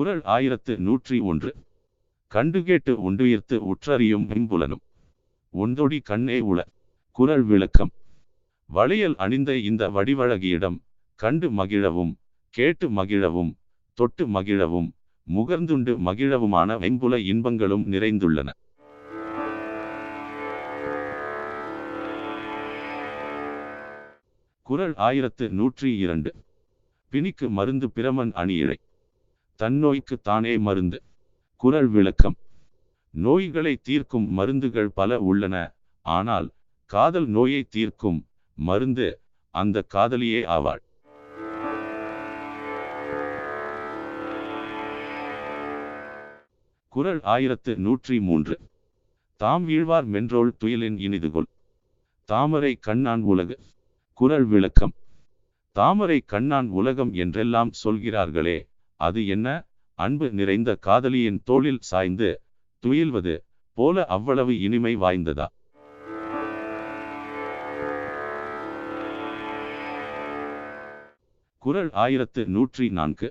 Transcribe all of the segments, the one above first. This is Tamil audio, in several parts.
குரல் ஆயிரத்து நூற்றி ஒன்று. கண்டு கேட்டு உண்டுயிர்த்து உற்றறியும் ஐம்புலனும் ஒன்றொடி கண்ணே உள. குரல் விளக்கம். வளையல் அணிந்த இந்த வடிவழகியிடம் கண்டு மகிழவும் கேட்டு மகிழவும் தொட்டு மகிழவும் முகர்ந்துண்டு மகிழவுமான வெண்புல இன்பங்களும் நிறைந்துள்ளன. குரல் ஆயிரத்து நூற்றி இரண்டு. பிணிக்கு மருந்து பிரமன் அணியிழை. தன்னோய்க்கு தானே மருந்து. குரல் விளக்கம். நோய்களை தீர்க்கும் மருந்துகள் பல உள்ளன. ஆனால் காதல் நோயை தீர்க்கும் மருந்து அந்த காதலியே ஆவாள். குரல் ஆயிரத்து நூற்றி மூன்று. தாம் வீழ்வார் மென்றோள் துயிலின் இனிதுகொள். தாமரை கண்ணான் உலகு. குரல் விளக்கம். தாமரை கண்ணான் உலகம் என்றெல்லாம் சொல்கிறார்களே. அது என்ன? அன்பு நிறைந்த காதலியின் தோளில் சாய்ந்து துயில்வது போல அவ்வளவு இனிமை வாய்ந்ததா? குரல் ஆயிரத்து நூற்றி நான்கு.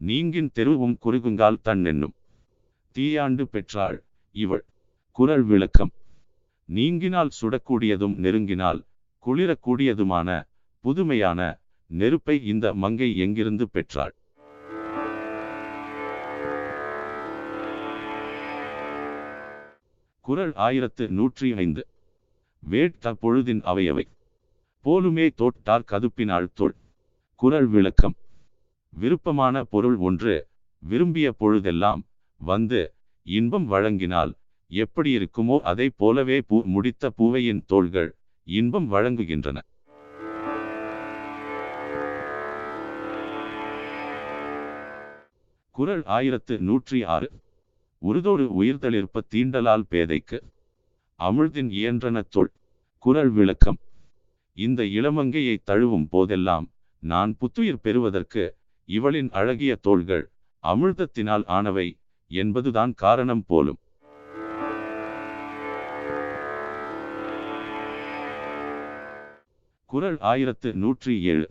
நீங்கின் தெருவும் குறுகுங்கால் தன் என்னும். தீயாண்டு பெற்றாள் இவள். குரல் விளக்கம். நீங்கினால் சுடக்கூடியதும் நெருங்கினால் குளிரக்கூடியதுமான புதுமையான நெருப்பை இந்த மங்கை எங்கிருந்து பெற்றாள்? குரல் ஆயிரத்து நூற்றி ஐந்து. வேட்ட பொழுதின் அவையவை. போலுமே தோட்டார் கதுப்பினாள் தொல். குரல் விளக்கம். விருப்பமான பொருள் ஒன்று விரும்பிய பொழுதெல்லாம் வந்து இன்பம் வழங்கினால் எப்படி இருக்குமோ அதை போலவே பூ முடித்த பூவையின் தோள்கள் இன்பம் வழங்குகின்றன. குரல் ஆயிரத்து நூற்றி ஆறு. உருதோடு உயிர்த்தளிர்ப்ப தீண்டலால் பேதைக்கு அமிழ்தின் இயன்றன தொல் குரல் விளக்கம். இந்த இளமங்கையை தழுவும் போதெல்லாம் நான் புத்துயிர் பெறுவதற்கு இவளின் அழகிய தோள்கள் அமிழ்தத்தினால் ஆனவை என்பதுதான் காரணம் போலும். குரல் ஆயிரத்து நூற்றி ஏழு.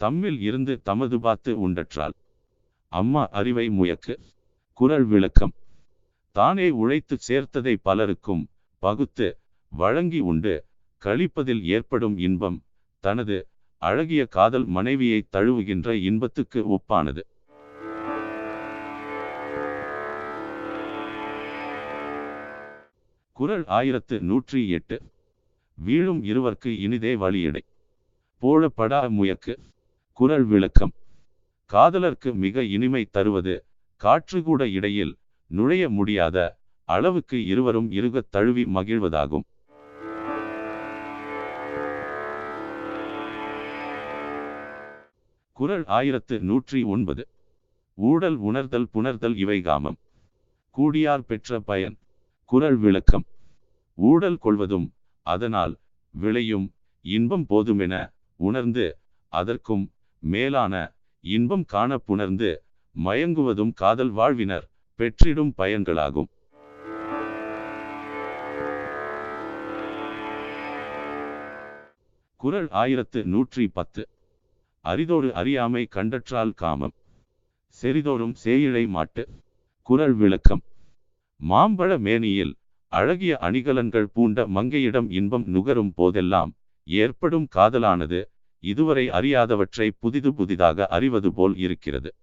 தம்மில் இருந்து தமது பார்த்து உண்டற்றால் அம்மா அறிவை முயக்கு. குரல் விளக்கம். தானே உழைத்து சேர்த்ததை பலருக்கும் பகுத்து வழங்கி உண்டு. கழிப்பதில் ஏற்படும் இன்பம் தனது அழகிய காதல் மனைவியை தழுவுகின்ற இன்பத்துக்கு ஒப்பானது. குரல் ஆயிரத்து நூற்றி எட்டு. வீழும் இருவர்க்கு இனிதே வழியடை. போழப்படா முயக்கு. குரல் விளக்கம். காதலர்க்கு மிக இனிமை தருவது காற்று கூட இடையில் நுழைய முடியாத அளவுக்கு இருவரும் இருகத் தழுவி மகிழ்வதாகும். குரல் ஆயிரத்து நூற்றி ஒன்பது. ஊடல் உணர்தல் புணர்தல் இவை காமம். கூடியார் பெற்ற பயன். குரல் விளக்கம். ஊடல் கொள்வதும் அதனால் விளையும் இன்பம் போதுமென உணர்ந்து அதற்கும் மேலான இன்பம் காண புணர்ந்து மயங்குவதும் காதல் வாழ்வினர். பெற்றிடும் பயன்களாகும். குரல் ஆயிரத்து நூற்றி பத்து. அரிதோடு அறியாமை கண்டற்றால் காமம். செறிதோறும் சேயிழை மாட்டு. குரல் விளக்கம். மாம்பழ மேனியில் அழகிய அணிகலன்கள் பூண்ட மங்கையிடம் இன்பம் நுகரும் போதெல்லாம் ஏற்படும் காதலானது இதுவரை அறியாதவற்றை புதிது புதிதாக அறிவது போல் இருக்கிறது.